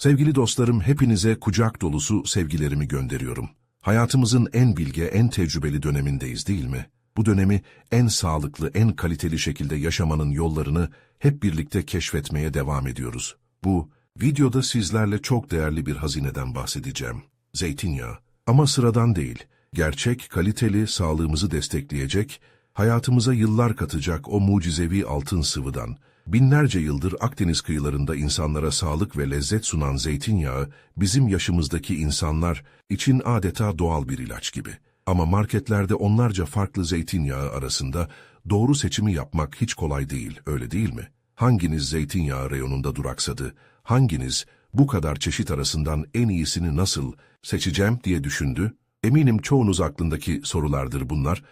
Sevgili dostlarım, hepinize kucak dolusu sevgilerimi gönderiyorum. Hayatımızın en bilge, en tecrübeli dönemindeyiz değil mi? Bu dönemi en sağlıklı, en kaliteli şekilde yaşamanın yollarını hep birlikte keşfetmeye devam ediyoruz. Bu videoda sizlerle çok değerli bir hazineden bahsedeceğim. Zeytinyağı. Ama sıradan değil. Gerçek, kaliteli, sağlığımızı destekleyecek, hayatımıza yıllar katacak o mucizevi altın sıvıdan, binlerce yıldır Akdeniz kıyılarında insanlara sağlık ve lezzet sunan zeytinyağı, bizim yaşımızdaki insanlar için adeta doğal bir ilaç gibi. Ama marketlerde onlarca farklı zeytinyağı arasında doğru seçimi yapmak hiç kolay değil, öyle değil mi? Hanginiz zeytinyağı reyonunda duraksadı, hanginiz bu kadar çeşit arasından en iyisini nasıl seçeceğim diye düşündü? Eminim çoğunuz aklındaki sorulardır bunlar.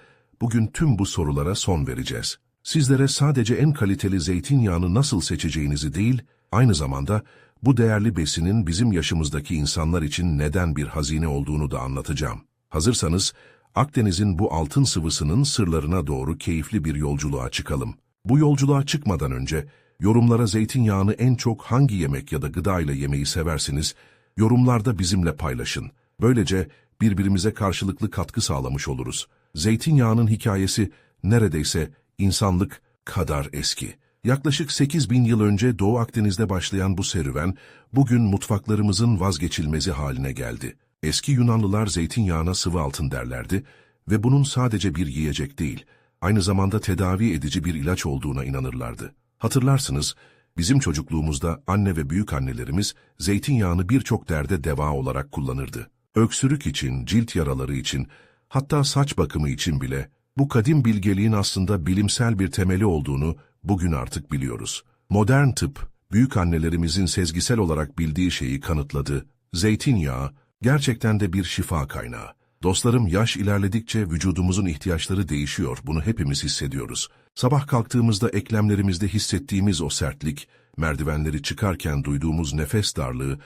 Bugün tüm bu sorulara son vereceğiz. Sizlere sadece en kaliteli zeytinyağını nasıl seçeceğinizi değil, aynı zamanda bu değerli besinin bizim yaşımızdaki insanlar için neden bir hazine olduğunu da anlatacağım. Hazırsanız, Akdeniz'in bu altın sıvısının sırlarına doğru keyifli bir yolculuğa çıkalım. Bu yolculuğa çıkmadan önce, yorumlara zeytinyağını en çok hangi yemek ya da gıda ile yemeyi seversiniz, yorumlarda bizimle paylaşın. Böylece birbirimize karşılıklı katkı sağlamış oluruz. Zeytinyağının hikayesi neredeyse insanlık kadar eski. Yaklaşık 8 bin yıl önce Doğu Akdeniz'de başlayan bu serüven, bugün mutfaklarımızın vazgeçilmezi haline geldi. Eski Yunanlılar zeytinyağına sıvı altın derlerdi ve bunun sadece bir yiyecek değil, aynı zamanda tedavi edici bir ilaç olduğuna inanırlardı. Hatırlarsınız, bizim çocukluğumuzda anne ve büyük annelerimiz zeytinyağını birçok derde deva olarak kullanırdı. Öksürük için, cilt yaraları için, hatta saç bakımı için bile bu kadim bilgeliğin aslında bilimsel bir temeli olduğunu bugün artık biliyoruz. Modern tıp, büyük annelerimizin sezgisel olarak bildiği şeyi kanıtladı. Zeytinyağı gerçekten de bir şifa kaynağı. Dostlarım yaş ilerledikçe vücudumuzun ihtiyaçları değişiyor, bunu hepimiz hissediyoruz. Sabah kalktığımızda eklemlerimizde hissettiğimiz o sertlik, merdivenleri çıkarken duyduğumuz nefes darlığı,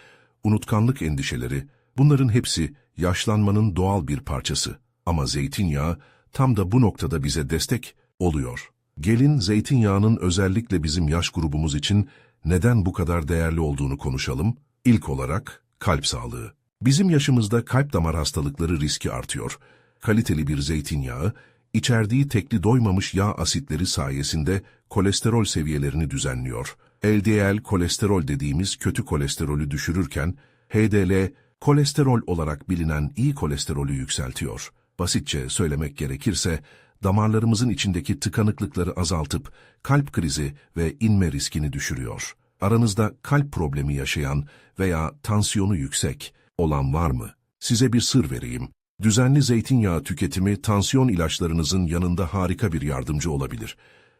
unutkanlık endişeleri, bunların hepsi yaşlanmanın doğal bir parçası. Ama zeytinyağı tam da bu noktada bize destek oluyor. Gelin zeytinyağının özellikle bizim yaş grubumuz için neden bu kadar değerli olduğunu konuşalım. İlk olarak kalp sağlığı. Bizim yaşımızda kalp damar hastalıkları riski artıyor. Kaliteli bir zeytinyağı, içerdiği tekli doymamış yağ asitleri sayesinde kolesterol seviyelerini düzenliyor. LDL kolesterol dediğimiz kötü kolesterolü düşürürken, HDL kolesterol olarak bilinen iyi kolesterolü yükseltiyor. Basitçe söylemek gerekirse, damarlarımızın içindeki tıkanıklıkları azaltıp kalp krizi ve inme riskini düşürüyor. Aranızda kalp problemi yaşayan veya tansiyonu yüksek olan var mı? Size bir sır vereyim. Düzenli zeytinyağı tüketimi tansiyon ilaçlarınızın yanında harika bir yardımcı olabilir.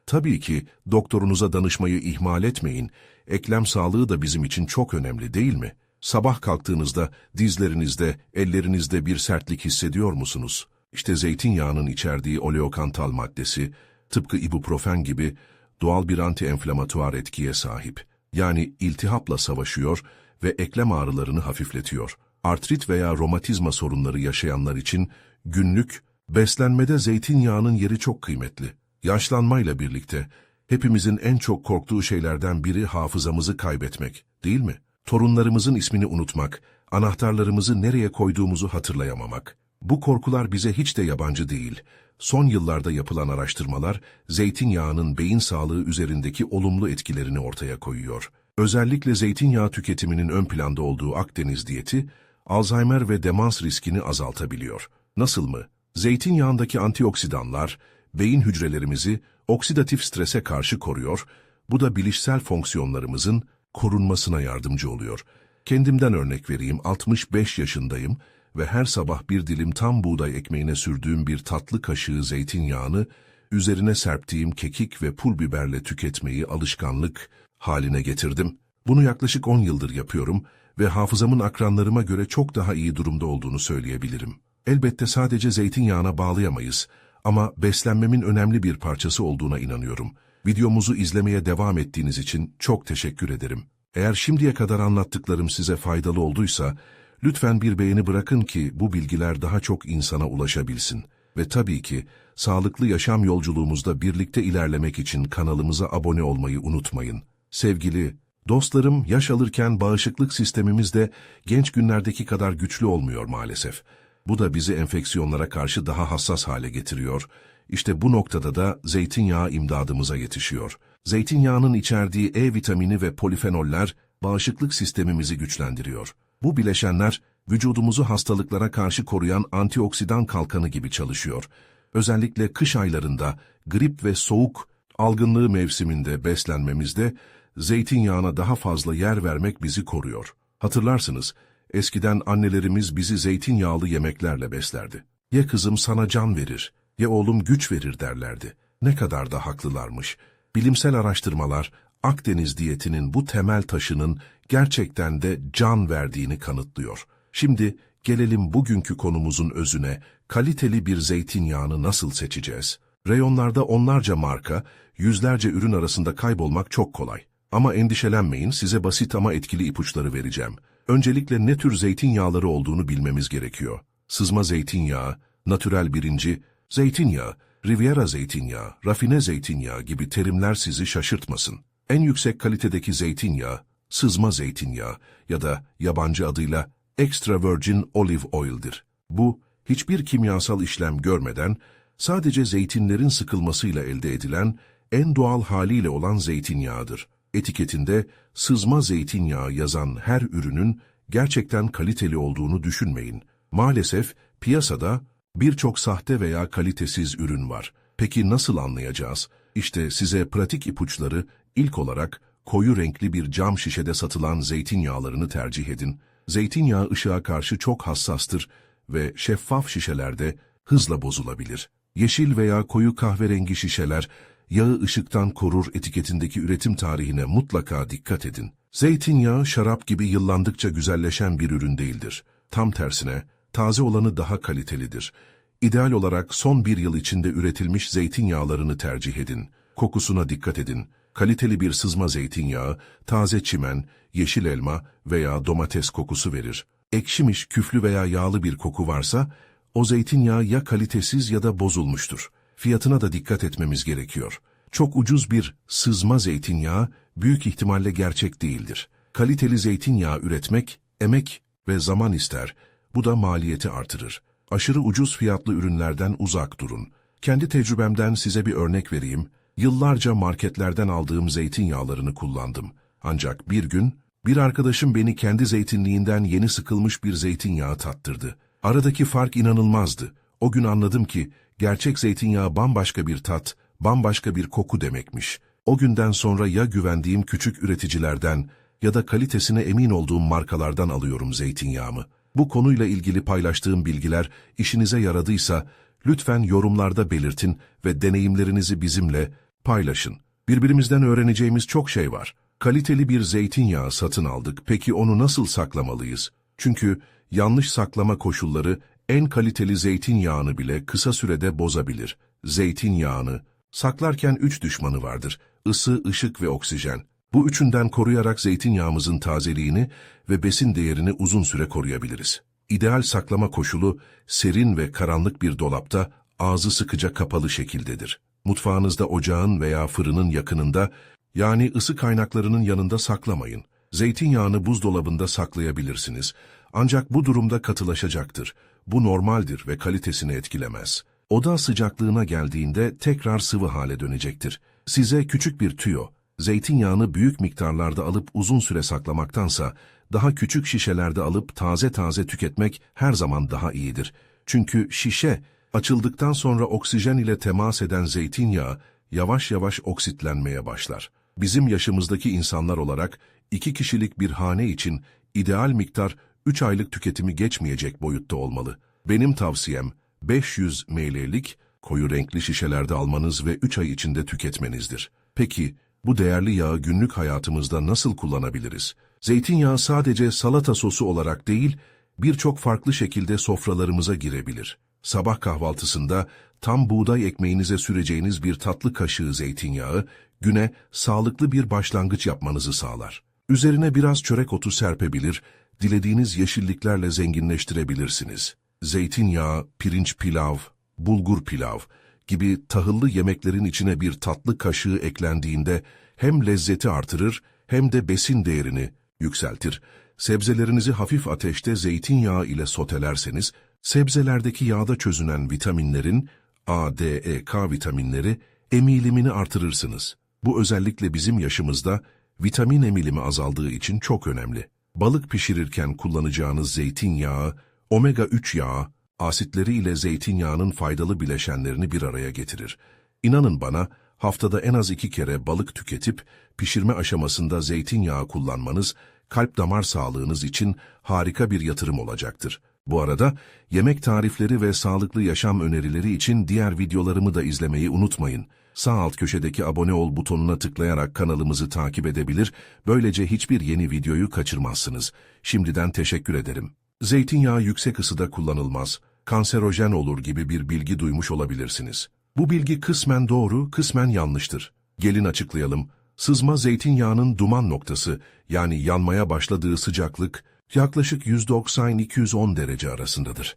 Tabii ki doktorunuza danışmayı ihmal etmeyin. Eklem sağlığı da bizim için çok önemli değil mi? Sabah kalktığınızda dizlerinizde, ellerinizde bir sertlik hissediyor musunuz? İşte zeytinyağının içerdiği oleokantal maddesi, tıpkı ibuprofen gibi doğal bir anti-enflamatuar etkiye sahip. Yani iltihapla savaşıyor ve eklem ağrılarını hafifletiyor. Artrit veya romatizma sorunları yaşayanlar için günlük beslenmede zeytinyağının yeri çok kıymetli. Yaşlanmayla birlikte hepimizin en çok korktuğu şeylerden biri hafızamızı kaybetmek, değil mi? Torunlarımızın ismini unutmak, anahtarlarımızı nereye koyduğumuzu hatırlayamamak. Bu korkular bize hiç de yabancı değil. Son yıllarda yapılan araştırmalar, zeytinyağının beyin sağlığı üzerindeki olumlu etkilerini ortaya koyuyor. Özellikle zeytinyağı tüketiminin ön planda olduğu Akdeniz diyeti, Alzheimer ve demans riskini azaltabiliyor. Nasıl mı? Zeytinyağındaki antioksidanlar, beyin hücrelerimizi oksidatif strese karşı koruyor, bu da bilişsel fonksiyonlarımızın korunmasına yardımcı oluyor. Kendimden örnek vereyim, 65 yaşındayım ve her sabah bir dilim tam buğday ekmeğine sürdüğüm bir tatlı kaşığı zeytinyağını, üzerine serptiğim kekik ve pul biberle tüketmeyi alışkanlık haline getirdim. Bunu yaklaşık 10 yıldır yapıyorum ve hafızamın akranlarıma göre çok daha iyi durumda olduğunu söyleyebilirim. Elbette sadece zeytinyağına bağlayamayız ama beslenmemin önemli bir parçası olduğuna inanıyorum. Videomuzu izlemeye devam ettiğiniz için çok teşekkür ederim. Eğer şimdiye kadar anlattıklarım size faydalı olduysa, lütfen bir beğeni bırakın ki bu bilgiler daha çok insana ulaşabilsin. Ve tabii ki sağlıklı yaşam yolculuğumuzda birlikte ilerlemek için kanalımıza abone olmayı unutmayın. Sevgili Dostlarım, yaş alırken bağışıklık sistemimiz de genç günlerdeki kadar güçlü olmuyor maalesef. Bu da bizi enfeksiyonlara karşı daha hassas hale getiriyor. İşte bu noktada da zeytinyağı imdadımıza yetişiyor. Zeytinyağının içerdiği E vitamini ve polifenoller bağışıklık sistemimizi güçlendiriyor. Bu bileşenler vücudumuzu hastalıklara karşı koruyan antioksidan kalkanı gibi çalışıyor. Özellikle kış aylarında grip ve soğuk algınlığı mevsiminde beslenmemizde zeytinyağına daha fazla yer vermek bizi koruyor. Hatırlarsınız, eskiden annelerimiz bizi zeytinyağlı yemeklerle beslerdi. Ya kızım sana can verir, ya oğlum güç verir derlerdi. Ne kadar da haklılarmış. Bilimsel araştırmalar, Akdeniz diyetinin bu temel taşının gerçekten de can verdiğini kanıtlıyor. Şimdi gelelim bugünkü konumuzun özüne, kaliteli bir zeytinyağını nasıl seçeceğiz? Reyonlarda onlarca marka, yüzlerce ürün arasında kaybolmak çok kolay. Ama endişelenmeyin, size basit ama etkili ipuçları vereceğim. Öncelikle ne tür zeytinyağları olduğunu bilmemiz gerekiyor. Sızma zeytinyağı, natürel birinci, zeytinyağı, Riviera zeytinyağı, rafine zeytinyağı gibi terimler sizi şaşırtmasın. En yüksek kalitedeki zeytinyağı, sızma zeytinyağı ya da yabancı adıyla extra virgin olive oil'dir. Bu, hiçbir kimyasal işlem görmeden, sadece zeytinlerin sıkılmasıyla elde edilen, en doğal haliyle olan zeytinyağıdır. Etiketinde sızma zeytinyağı yazan her ürünün gerçekten kaliteli olduğunu düşünmeyin. Maalesef piyasada birçok sahte veya kalitesiz ürün var. Peki nasıl anlayacağız? İşte size pratik ipuçları ilk olarak koyu renkli bir cam şişede satılan zeytinyağlarını tercih edin. Zeytinyağı ışığa karşı çok hassastır ve şeffaf şişelerde hızla bozulabilir. Yeşil veya koyu kahverengi şişeler yağı ışıktan korur etiketindeki üretim tarihine mutlaka dikkat edin. Zeytinyağı şarap gibi yıllandıkça güzelleşen bir ürün değildir. Tam tersine taze olanı daha kalitelidir. İdeal olarak son bir yıl içinde üretilmiş zeytinyağlarını tercih edin. Kokusuna dikkat edin. Kaliteli bir sızma zeytinyağı, taze çimen, yeşil elma veya domates kokusu verir. Ekşimiş, küflü veya yağlı bir koku varsa, o zeytinyağı ya kalitesiz ya da bozulmuştur. Fiyatına da dikkat etmemiz gerekiyor. Çok ucuz bir sızma zeytinyağı büyük ihtimalle gerçek değildir. Kaliteli zeytinyağı üretmek, emek ve zaman ister. Bu da maliyeti artırır. Aşırı ucuz fiyatlı ürünlerden uzak durun. Kendi tecrübemden size bir örnek vereyim. Yıllarca marketlerden aldığım zeytinyağlarını kullandım. Ancak bir gün bir arkadaşım beni kendi zeytinliğinden yeni sıkılmış bir zeytinyağı tattırdı. Aradaki fark inanılmazdı. O gün anladım ki gerçek zeytinyağı bambaşka bir tat, bambaşka bir koku demekmiş. O günden sonra ya güvendiğim küçük üreticilerden ya da kalitesine emin olduğum markalardan alıyorum zeytinyağımı. Bu konuyla ilgili paylaştığım bilgiler işinize yaradıysa lütfen yorumlarda belirtin ve deneyimlerinizi bizimle paylaşın. Birbirimizden öğreneceğimiz çok şey var. Kaliteli bir zeytinyağı satın aldık. Peki onu nasıl saklamalıyız? Çünkü yanlış saklama koşulları en kaliteli zeytinyağını bile kısa sürede bozabilir. Zeytinyağını saklarken üç düşmanı vardır. Isı, ışık ve oksijen. Bu üçünden koruyarak zeytinyağımızın tazeliğini ve besin değerini uzun süre koruyabiliriz. İdeal saklama koşulu serin ve karanlık bir dolapta ağzı sıkıca kapalı şekildedir. Mutfağınızda ocağın veya fırının yakınında yani ısı kaynaklarının yanında saklamayın. Zeytinyağını buzdolabında saklayabilirsiniz. Ancak bu durumda katılaşacaktır. Bu normaldir ve kalitesini etkilemez. Oda sıcaklığına geldiğinde tekrar sıvı hale dönecektir. Size küçük bir tüyo, zeytinyağını büyük miktarlarda alıp uzun süre saklamaktansa, daha küçük şişelerde alıp taze taze tüketmek her zaman daha iyidir. Çünkü şişe, açıldıktan sonra oksijen ile temas eden zeytinyağı yavaş yavaş oksitlenmeye başlar. Bizim yaşımızdaki insanlar olarak iki kişilik bir hane için ideal miktar 3 aylık tüketimi geçmeyecek boyutta olmalı. Benim tavsiyem 500 ml'lik koyu renkli şişelerde almanız ve 3 ay içinde tüketmenizdir. Peki bu değerli yağı günlük hayatımızda nasıl kullanabiliriz? Zeytinyağı sadece salata sosu olarak değil, birçok farklı şekilde sofralarımıza girebilir. Sabah kahvaltısında tam buğday ekmeğinize süreceğiniz bir tatlı kaşığı zeytinyağı, güne sağlıklı bir başlangıç yapmanızı sağlar. Üzerine biraz çörek otu serpebilir, dilediğiniz yeşilliklerle zenginleştirebilirsiniz. Zeytinyağı, pirinç pilav, bulgur pilav gibi tahıllı yemeklerin içine bir tatlı kaşığı eklendiğinde hem lezzeti artırır hem de besin değerini yükseltir. Sebzelerinizi hafif ateşte zeytinyağı ile sotelerseniz, sebzelerdeki yağda çözünen vitaminlerin A, D, E, K vitaminleri emilimini artırırsınız. Bu özellikle bizim yaşımızda vitamin emilimi azaldığı için çok önemli. Balık pişirirken kullanacağınız zeytinyağı, omega-3 yağı, asitleri ile zeytinyağının faydalı bileşenlerini bir araya getirir. İnanın bana, haftada en az iki kere balık tüketip pişirme aşamasında zeytinyağı kullanmanız, kalp damar sağlığınız için harika bir yatırım olacaktır. Bu arada yemek tarifleri ve sağlıklı yaşam önerileri için diğer videolarımı da izlemeyi unutmayın. Sağ alt köşedeki abone ol butonuna tıklayarak kanalımızı takip edebilir, böylece hiçbir yeni videoyu kaçırmazsınız. Şimdiden teşekkür ederim. Zeytinyağı yüksek ısıda kullanılmaz, kanserojen olur gibi bir bilgi duymuş olabilirsiniz. Bu bilgi kısmen doğru, kısmen yanlıştır. Gelin açıklayalım. Sızma zeytinyağının duman noktası, yani yanmaya başladığı sıcaklık, yaklaşık 190-210 derece arasındadır.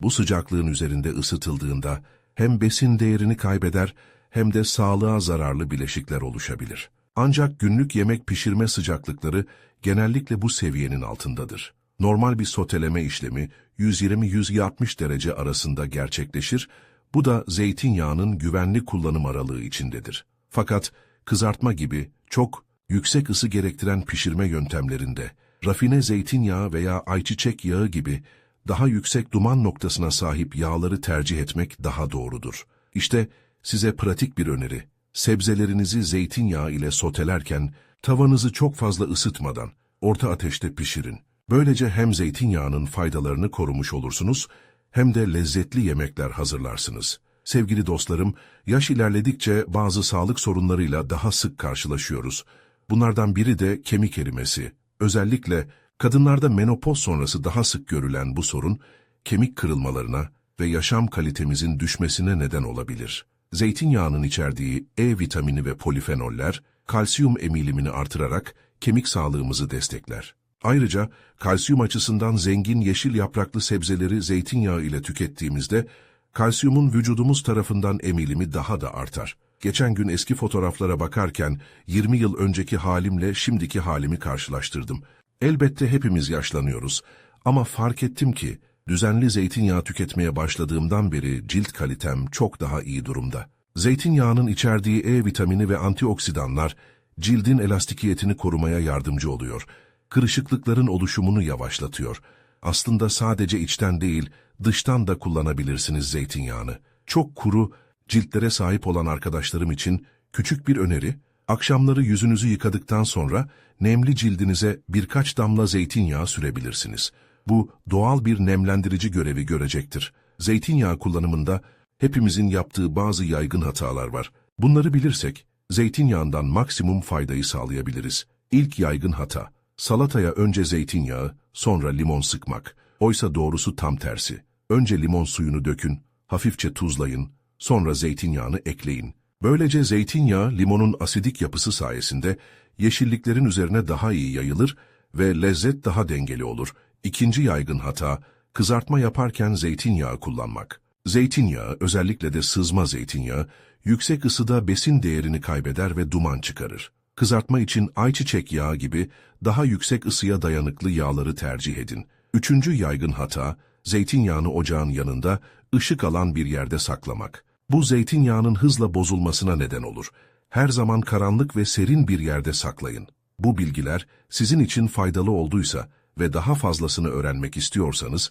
Bu sıcaklığın üzerinde ısıtıldığında hem besin değerini kaybeder hem de sağlığa zararlı bileşikler oluşabilir. Ancak günlük yemek pişirme sıcaklıkları genellikle bu seviyenin altındadır. Normal bir soteleme işlemi 120-160 derece arasında gerçekleşir, bu da zeytinyağının güvenli kullanım aralığı içindedir. Fakat kızartma gibi çok yüksek ısı gerektiren pişirme yöntemlerinde, rafine zeytinyağı veya ayçiçek yağı gibi daha yüksek duman noktasına sahip yağları tercih etmek daha doğrudur. İşte size pratik bir öneri. Sebzelerinizi zeytinyağı ile sotelerken tavanızı çok fazla ısıtmadan orta ateşte pişirin. Böylece hem zeytinyağının faydalarını korumuş olursunuz hem de lezzetli yemekler hazırlarsınız. Sevgili dostlarım, yaş ilerledikçe bazı sağlık sorunlarıyla daha sık karşılaşıyoruz. Bunlardan biri de kemik erimesi. Özellikle kadınlarda menopoz sonrası daha sık görülen bu sorun, kemik kırılmalarına ve yaşam kalitemizin düşmesine neden olabilir. Zeytinyağının içerdiği E vitamini ve polifenoller, kalsiyum emilimini artırarak kemik sağlığımızı destekler. Ayrıca kalsiyum açısından zengin yeşil yapraklı sebzeleri zeytinyağı ile tükettiğimizde kalsiyumun vücudumuz tarafından emilimi daha da artar. Geçen gün eski fotoğraflara bakarken 20 yıl önceki halimle şimdiki halimi karşılaştırdım. Elbette hepimiz yaşlanıyoruz ama fark ettim ki düzenli zeytinyağı tüketmeye başladığımdan beri cilt kalitem çok daha iyi durumda. Zeytinyağının içerdiği E vitamini ve antioksidanlar cildin elastikiyetini korumaya yardımcı oluyor. Kırışıklıkların oluşumunu yavaşlatıyor. Aslında sadece içten değil, dıştan da kullanabilirsiniz zeytinyağını. Çok kuru, ciltlere sahip olan arkadaşlarım için küçük bir öneri, akşamları yüzünüzü yıkadıktan sonra nemli cildinize birkaç damla zeytinyağı sürebilirsiniz. Bu doğal bir nemlendirici görevi görecektir. Zeytinyağı kullanımında hepimizin yaptığı bazı yaygın hatalar var. Bunları bilirsek zeytinyağından maksimum faydayı sağlayabiliriz. İlk yaygın hata, salataya önce zeytinyağı, sonra limon sıkmak. Oysa doğrusu tam tersi. Önce limon suyunu dökün, hafifçe tuzlayın, sonra zeytinyağını ekleyin. Böylece zeytinyağı limonun asidik yapısı sayesinde yeşilliklerin üzerine daha iyi yayılır ve lezzet daha dengeli olur. İkinci yaygın hata, kızartma yaparken zeytinyağı kullanmak. Zeytinyağı, özellikle de sızma zeytinyağı, yüksek ısıda besin değerini kaybeder ve duman çıkarır. Kızartma için ayçiçek yağı gibi daha yüksek ısıya dayanıklı yağları tercih edin. Üçüncü yaygın hata, zeytinyağını ocağın yanında, ışık alan bir yerde saklamak. Bu zeytinyağının hızla bozulmasına neden olur. Her zaman karanlık ve serin bir yerde saklayın. Bu bilgiler sizin için faydalı olduysa ve daha fazlasını öğrenmek istiyorsanız,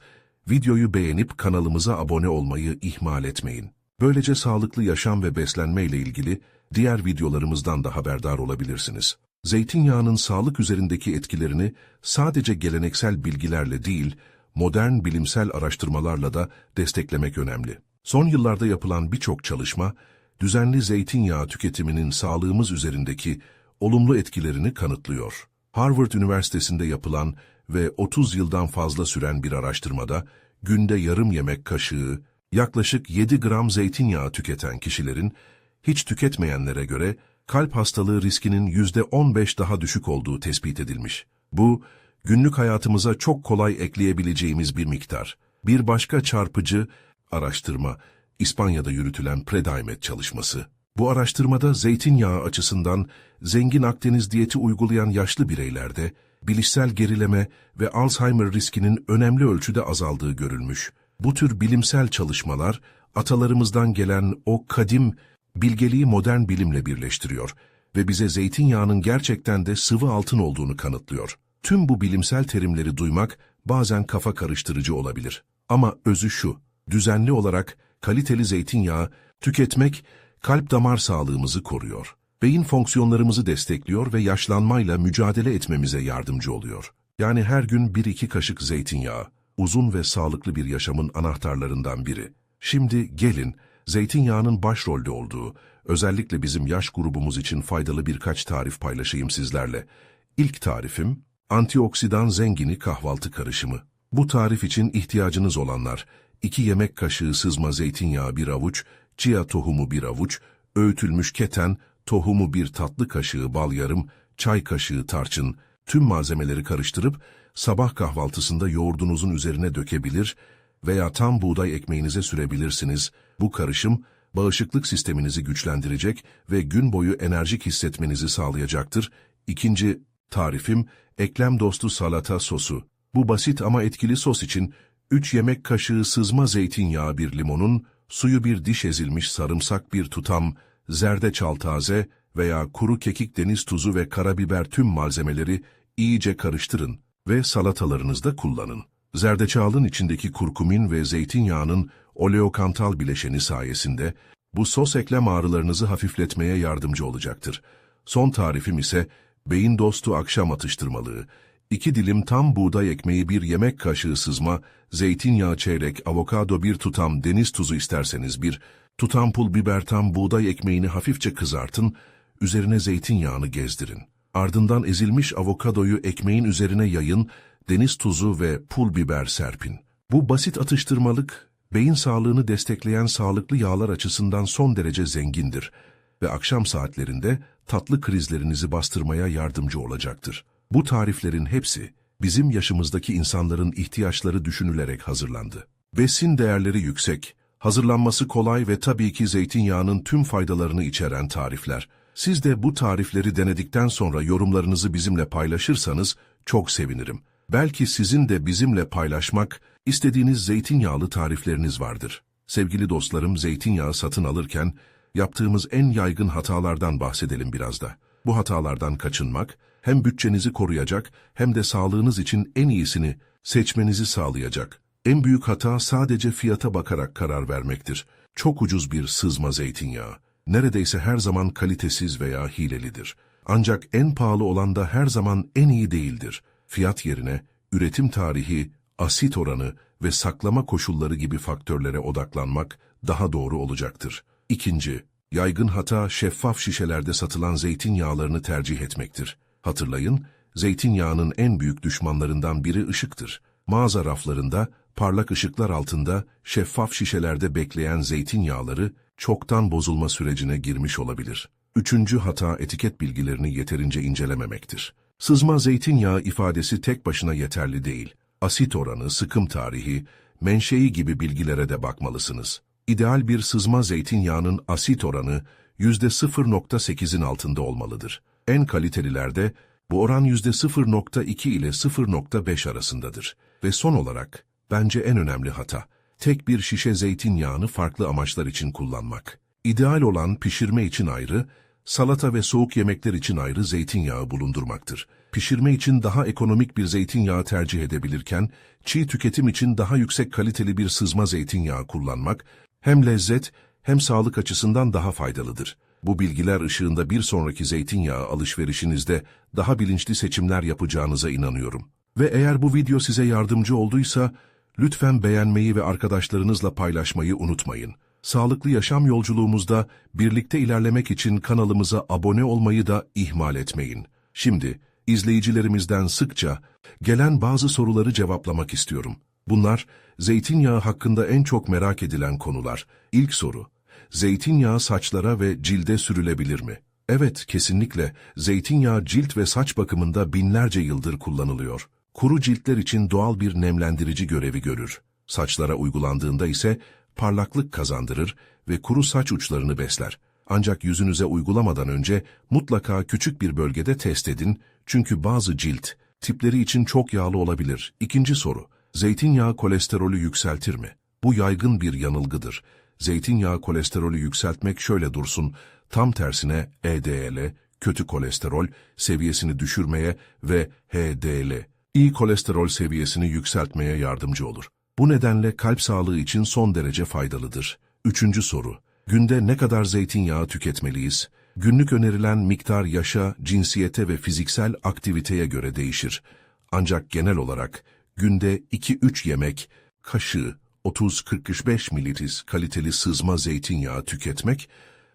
videoyu beğenip kanalımıza abone olmayı ihmal etmeyin. Böylece sağlıklı yaşam ve beslenme ile ilgili diğer videolarımızdan da haberdar olabilirsiniz. Zeytinyağının sağlık üzerindeki etkilerini sadece geleneksel bilgilerle değil, modern bilimsel araştırmalarla da desteklemek önemli. Son yıllarda yapılan birçok çalışma, düzenli zeytinyağı tüketiminin sağlığımız üzerindeki olumlu etkilerini kanıtlıyor. Harvard Üniversitesi'nde yapılan ve 30 yıldan fazla süren bir araştırmada, günde yarım yemek kaşığı, yaklaşık 7 gram zeytinyağı tüketen kişilerin, hiç tüketmeyenlere göre kalp hastalığı riskinin %15 daha düşük olduğu tespit edilmiş. Bu, günlük hayatımıza çok kolay ekleyebileceğimiz bir miktar. Bir başka çarpıcı araştırma, İspanya'da yürütülen Predimet çalışması. Bu araştırmada zeytinyağı açısından zengin Akdeniz diyeti uygulayan yaşlı bireylerde bilişsel gerileme ve Alzheimer riskinin önemli ölçüde azaldığı görülmüş. Bu tür bilimsel çalışmalar atalarımızdan gelen o kadim bilgeliği modern bilimle birleştiriyor ve bize zeytinyağının gerçekten de sıvı altın olduğunu kanıtlıyor. Tüm bu bilimsel terimleri duymak bazen kafa karıştırıcı olabilir. Ama özü şu, düzenli olarak kaliteli zeytinyağı tüketmek kalp damar sağlığımızı koruyor. Beyin fonksiyonlarımızı destekliyor ve yaşlanmayla mücadele etmemize yardımcı oluyor. Yani her gün 1-2 kaşık zeytinyağı, uzun ve sağlıklı bir yaşamın anahtarlarından biri. Şimdi gelin, zeytinyağının başrolde olduğu, özellikle bizim yaş grubumuz için faydalı birkaç tarif paylaşayım sizlerle. İlk tarifim, antioksidan zengini kahvaltı karışımı. Bu tarif için ihtiyacınız olanlar, 2 yemek kaşığı sızma zeytinyağı bir avuç, chia tohumu bir avuç, öğütülmüş keten, tohumu bir tatlı kaşığı bal yarım, çay kaşığı tarçın, tüm malzemeleri karıştırıp sabah kahvaltısında yoğurdunuzun üzerine dökebilir veya tam buğday ekmeğinize sürebilirsiniz. Bu karışım bağışıklık sisteminizi güçlendirecek ve gün boyu enerjik hissetmenizi sağlayacaktır. İkinci tarifim eklem dostu salata sosu. Bu basit ama etkili sos için 3 yemek kaşığı sızma zeytinyağı bir limonun, suyu bir diş ezilmiş sarımsak bir tutam, zerdeçal taze veya kuru kekik deniz tuzu ve karabiber tüm malzemeleri iyice karıştırın ve salatalarınızda kullanın. Zerdeçalın içindeki kurkumin ve zeytinyağının oleokantal bileşeni sayesinde bu sos eklem ağrılarınızı hafifletmeye yardımcı olacaktır. Son tarifim ise beyin dostu akşam atıştırmalığı. 2 dilim tam buğday ekmeği bir yemek kaşığı sızma, zeytinyağı çeyrek, avokado bir tutam, deniz tuzu isterseniz bir, tutam pul biber tam buğday ekmeğini hafifçe kızartın, üzerine zeytinyağını gezdirin. Ardından ezilmiş avokadoyu ekmeğin üzerine yayın, deniz tuzu ve pul biber serpin. Bu basit atıştırmalık, beyin sağlığını destekleyen sağlıklı yağlar açısından son derece zengindir ve akşam saatlerinde tatlı krizlerinizi bastırmaya yardımcı olacaktır. Bu tariflerin hepsi bizim yaşımızdaki insanların ihtiyaçları düşünülerek hazırlandı. Besin değerleri yüksek, hazırlanması kolay ve tabii ki zeytinyağının tüm faydalarını içeren tarifler. Siz de bu tarifleri denedikten sonra yorumlarınızı bizimle paylaşırsanız çok sevinirim. Belki sizin de bizimle paylaşmak istediğiniz zeytinyağlı tarifleriniz vardır. Sevgili dostlarım zeytinyağı satın alırken yaptığımız en yaygın hatalardan bahsedelim biraz da. Bu hatalardan kaçınmak hem bütçenizi koruyacak hem de sağlığınız için en iyisini seçmenizi sağlayacak. En büyük hata sadece fiyata bakarak karar vermektir. Çok ucuz bir sızma zeytinyağı. Neredeyse her zaman kalitesiz veya hilelidir. Ancak en pahalı olan da her zaman en iyi değildir. Fiyat yerine üretim tarihi, asit oranı ve saklama koşulları gibi faktörlere odaklanmak daha doğru olacaktır. İkinci, yaygın hata şeffaf şişelerde satılan zeytinyağlarını tercih etmektir. Hatırlayın, zeytinyağının en büyük düşmanlarından biri ışıktır. Mağaza raflarında, parlak ışıklar altında, şeffaf şişelerde bekleyen zeytinyağları çoktan bozulma sürecine girmiş olabilir. Üçüncü hata etiket bilgilerini yeterince incelememektir. Sızma zeytinyağı ifadesi tek başına yeterli değil. Asit oranı, sıkım tarihi, menşei gibi bilgilere de bakmalısınız. İdeal bir sızma zeytinyağının asit oranı %0.8'in altında olmalıdır. En kalitelilerde bu oran %0.2 ile 0.5 arasındadır. Ve son olarak, bence en önemli hata, tek bir şişe zeytinyağını farklı amaçlar için kullanmak. İdeal olan pişirme için ayrı, salata ve soğuk yemekler için ayrı zeytinyağı bulundurmaktır. Pişirme için daha ekonomik bir zeytinyağı tercih edebilirken, çiğ tüketim için daha yüksek kaliteli bir sızma zeytinyağı kullanmak, hem lezzet hem sağlık açısından daha faydalıdır. Bu bilgiler ışığında bir sonraki zeytinyağı alışverişinizde daha bilinçli seçimler yapacağınıza inanıyorum. Ve eğer bu video size yardımcı olduysa, lütfen beğenmeyi ve arkadaşlarınızla paylaşmayı unutmayın. Sağlıklı yaşam yolculuğumuzda birlikte ilerlemek için kanalımıza abone olmayı da ihmal etmeyin. Şimdi, izleyicilerimizden sıkça gelen bazı soruları cevaplamak istiyorum. Bunlar, zeytinyağı hakkında en çok merak edilen konular. İlk soru, zeytinyağı saçlara ve cilde sürülebilir mi? Evet, kesinlikle. Zeytinyağı cilt ve saç bakımında binlerce yıldır kullanılıyor. Kuru ciltler için doğal bir nemlendirici görevi görür. Saçlara uygulandığında ise parlaklık kazandırır ve kuru saç uçlarını besler. Ancak yüzünüze uygulamadan önce mutlaka küçük bir bölgede test edin çünkü bazı cilt tipleri için çok yağlı olabilir. İkinci soru, zeytinyağı kolesterolü yükseltir mi? Bu yaygın bir yanılgıdır. Zeytinyağı kolesterolü yükseltmek şöyle dursun, tam tersine EDL, kötü kolesterol seviyesini düşürmeye ve HDL, iyi kolesterol seviyesini yükseltmeye yardımcı olur. Bu nedenle kalp sağlığı için son derece faydalıdır. Üçüncü soru, günde ne kadar zeytinyağı tüketmeliyiz? Günlük önerilen miktar yaşa, cinsiyete ve fiziksel aktiviteye göre değişir. Ancak genel olarak günde 2-3 yemek, kaşığı, 30-45 mililitre kaliteli sızma zeytinyağı tüketmek,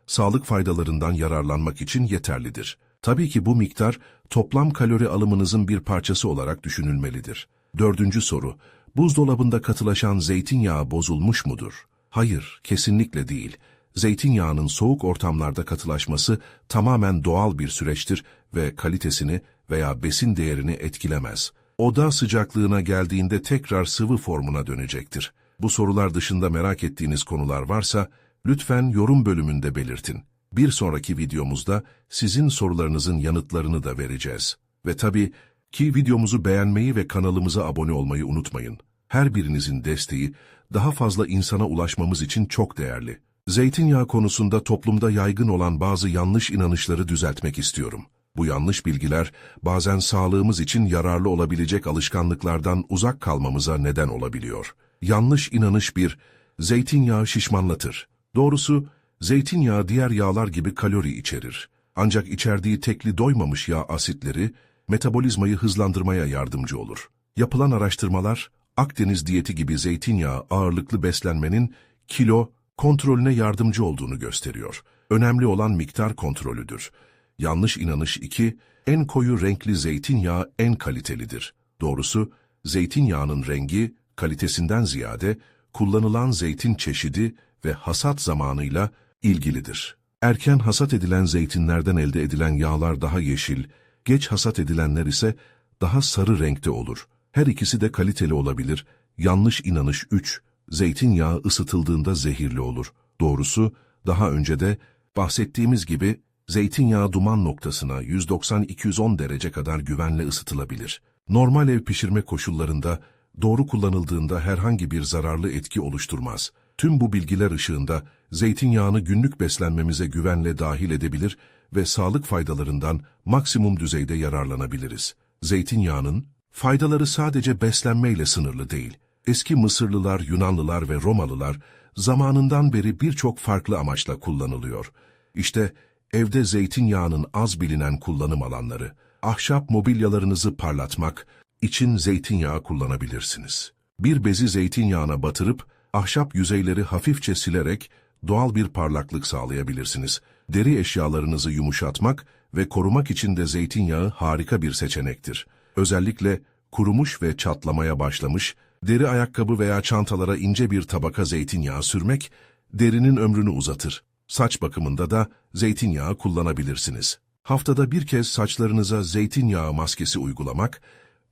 sağlık faydalarından yararlanmak için yeterlidir. Tabii ki bu miktar toplam kalori alımınızın bir parçası olarak düşünülmelidir. Dördüncü soru, buzdolabında katılaşan zeytinyağı bozulmuş mudur? Hayır, kesinlikle değil. Zeytinyağının soğuk ortamlarda katılaşması tamamen doğal bir süreçtir ve kalitesini veya besin değerini etkilemez. Oda sıcaklığına geldiğinde tekrar sıvı formuna dönecektir. Bu sorular dışında merak ettiğiniz konular varsa lütfen yorum bölümünde belirtin. Bir sonraki videomuzda sizin sorularınızın yanıtlarını da vereceğiz. Ve tabii ki videomuzu beğenmeyi ve kanalımıza abone olmayı unutmayın. Her birinizin desteği daha fazla insana ulaşmamız için çok değerli. Zeytinyağı konusunda toplumda yaygın olan bazı yanlış inanışları düzeltmek istiyorum. Bu yanlış bilgiler bazen sağlığımız için yararlı olabilecek alışkanlıklardan uzak kalmamıza neden olabiliyor. Yanlış inanış bir, zeytinyağı şişmanlatır. Doğrusu, zeytinyağı diğer yağlar gibi kalori içerir. Ancak içerdiği tekli doymamış yağ asitleri, metabolizmayı hızlandırmaya yardımcı olur. Yapılan araştırmalar, Akdeniz diyeti gibi zeytinyağı ağırlıklı beslenmenin kilo kontrolüne yardımcı olduğunu gösteriyor. Önemli olan miktar kontrolüdür. Yanlış inanış 2, en koyu renkli zeytinyağı en kalitelidir. Doğrusu, zeytinyağının rengi, kalitesinden ziyade kullanılan zeytin çeşidi ve hasat zamanıyla ilgilidir. Erken hasat edilen zeytinlerden elde edilen yağlar daha yeşil, geç hasat edilenler ise daha sarı renkte olur. Her ikisi de kaliteli olabilir. Yanlış inanış 3. Zeytinyağı ısıtıldığında zehirli olur. Doğrusu daha önce de bahsettiğimiz gibi zeytinyağı duman noktasına 190-210 derece kadar güvenle ısıtılabilir. Normal ev pişirme koşullarında doğru kullanıldığında herhangi bir zararlı etki oluşturmaz. Tüm bu bilgiler ışığında zeytinyağını günlük beslenmemize güvenle dahil edebilir ve sağlık faydalarından maksimum düzeyde yararlanabiliriz. Zeytinyağının faydaları sadece beslenmeyle sınırlı değil. Eski Mısırlılar, Yunanlılar ve Romalılar zamanından beri birçok farklı amaçla kullanılıyor. İşte evde zeytinyağının az bilinen kullanım alanları, ahşap mobilyalarınızı parlatmak için zeytinyağı kullanabilirsiniz. Bir bezi zeytinyağına batırıp ahşap yüzeyleri hafifçe silerek doğal bir parlaklık sağlayabilirsiniz. Deri eşyalarınızı yumuşatmak ve korumak için de zeytinyağı harika bir seçenektir. Özellikle kurumuş ve çatlamaya başlamış, deri ayakkabı veya çantalara ince bir tabaka zeytinyağı sürmek, derinin ömrünü uzatır. Saç bakımında da zeytinyağı kullanabilirsiniz. Haftada bir kez saçlarınıza zeytinyağı maskesi uygulamak,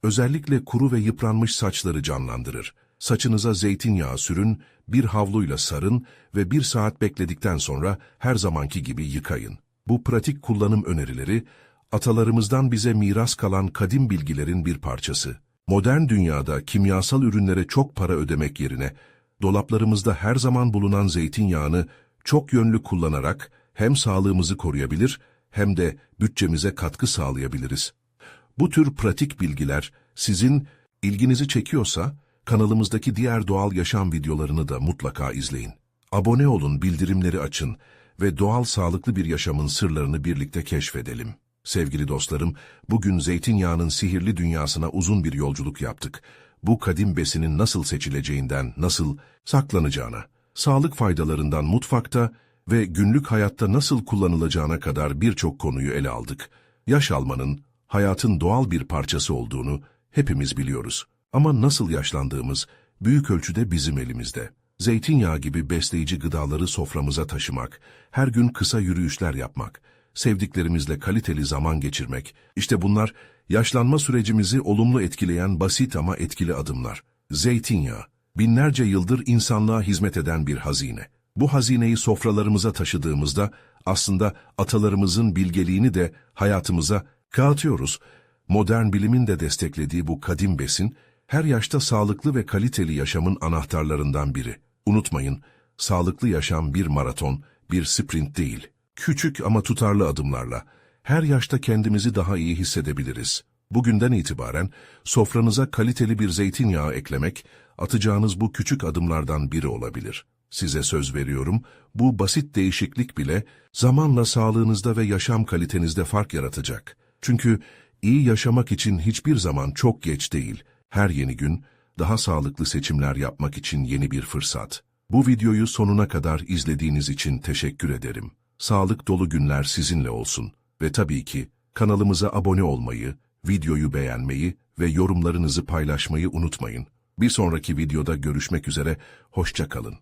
özellikle kuru ve yıpranmış saçları canlandırır. Saçınıza zeytinyağı sürün, bir havluyla sarın ve bir saat bekledikten sonra her zamanki gibi yıkayın. Bu pratik kullanım önerileri, atalarımızdan bize miras kalan kadim bilgilerin bir parçası. Modern dünyada kimyasal ürünlere çok para ödemek yerine, dolaplarımızda her zaman bulunan zeytinyağını çok yönlü kullanarak hem sağlığımızı koruyabilir hem de bütçemize katkı sağlayabiliriz. Bu tür pratik bilgiler sizin ilginizi çekiyorsa kanalımızdaki diğer doğal yaşam videolarını da mutlaka izleyin. Abone olun, bildirimleri açın ve doğal sağlıklı bir yaşamın sırlarını birlikte keşfedelim. Sevgili dostlarım, bugün zeytinyağının sihirli dünyasına uzun bir yolculuk yaptık. Bu kadim besinin nasıl seçileceğinden, nasıl saklanacağına, sağlık faydalarından mutfakta ve günlük hayatta nasıl kullanılacağına kadar birçok konuyu ele aldık. Yaş almanın, hayatın doğal bir parçası olduğunu hepimiz biliyoruz. Ama nasıl yaşlandığımız büyük ölçüde bizim elimizde. Zeytinyağı gibi besleyici gıdaları soframıza taşımak, her gün kısa yürüyüşler yapmak, sevdiklerimizle kaliteli zaman geçirmek, işte bunlar yaşlanma sürecimizi olumlu etkileyen basit ama etkili adımlar. Zeytinyağı, binlerce yıldır insanlığa hizmet eden bir hazine. Bu hazineyi sofralarımıza taşıdığımızda Aslında atalarımızın bilgeliğini de hayatımıza katıyoruz. Modern bilimin de desteklediği bu kadim besin, her yaşta sağlıklı ve kaliteli yaşamın anahtarlarından biri. Unutmayın, sağlıklı yaşam bir maraton, bir sprint değil. Küçük ama tutarlı adımlarla, her yaşta kendimizi daha iyi hissedebiliriz. Bugünden itibaren sofranıza kaliteli bir zeytinyağı eklemek, atacağınız bu küçük adımlardan biri olabilir. Size söz veriyorum, bu basit değişiklik bile zamanla sağlığınızda ve yaşam kalitenizde fark yaratacak. Çünkü iyi yaşamak için hiçbir zaman çok geç değil. Her yeni gün daha sağlıklı seçimler yapmak için yeni bir fırsat. Bu videoyu sonuna kadar izlediğiniz için teşekkür ederim. Sağlık dolu günler sizinle olsun. Ve tabii ki kanalımıza abone olmayı, videoyu beğenmeyi ve yorumlarınızı paylaşmayı unutmayın. Bir sonraki videoda görüşmek üzere, hoşça kalın.